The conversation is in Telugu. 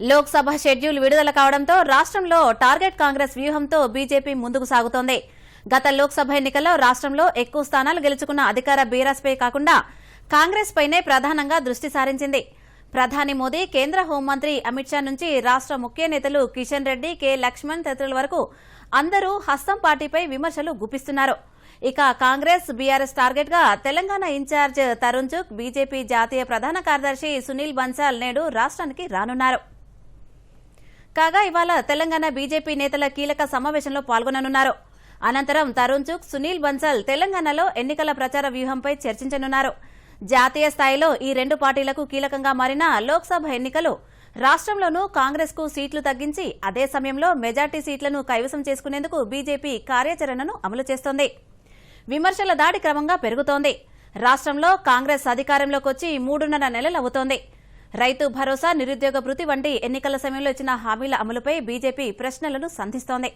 లోక్సభ షెడ్యూల్ విడుదల కావడంతో రాష్ట్రంలో టార్గెట్ కాంగ్రెస్ వ్యూహంతో బీజేపీ ముందుకు సాగుతోంది. గత లోక్సభ ఎన్నికల్లో రాష్ట్రంలో ఎక్కువ స్థానాలు గెలుచుకున్న అధికార బీరాస్పై కాకుండా కాంగ్రెస్ పైనే ప్రధానంగా దృష్టి సారించింది. ప్రధాని మోదీ కేంద్ర హోంమంత్రి అమిత్ షా నుంచి రాష్ట్ర ముఖ్య నేతలు కిషన్ రెడ్డి కె. లక్ష్మణ్ తదితరుల వరకు అందరూ హస్తం పార్టీపై విమర్శలు గుప్పిస్తున్నారు. ఇక కాంగ్రెస్ బీఆర్ఎస్ టార్గెట్గా తెలంగాణ ఇన్ఛార్జ్ తరుణ్ చుక్ బీజేపీ జాతీయ ప్రధాన కార్యదర్శి సునీల్ బన్సాల్ నేడు రాష్ట్రానికి రానున్నారు. కాగా ఇవాళ తెలంగాణ బీజేపీ నేతల కీలక సమావేశంలో పాల్గొననున్నారు. అనంతరం తరుణ్ చుక్ సునీల్ బన్సల్ తెలంగాణలో ఎన్నికల ప్రచార వ్యూహంపై చర్చించనున్నారు. జాతీయ స్థాయిలో ఈ రెండు పార్టీలకు కీలకంగా మారిన లోక్సభ ఎన్నికలు రాష్ట్రంలోనూ కాంగ్రెస్కు సీట్లు తగ్గించి అదే సమయంలో మెజార్టీ సీట్లను కైవసం చేసుకునేందుకు బీజేపీ కార్యాచరణను అమలు చేస్తోంది. విమర్శల దాడి క్రమంగా పెరుగుతోంది. రాష్ట్రంలో కాంగ్రెస్ అధికారంలోకి వచ్చి మూడున్నర నెలలవుతోంది. రైతు భరోసా నిరుద్యోగ భృతి వంటి ఎన్నికల సమయంలో ఇచ్చిన హామీల అమలుపై బీజేపీ ప్రశ్నలను సంధిస్తోంది.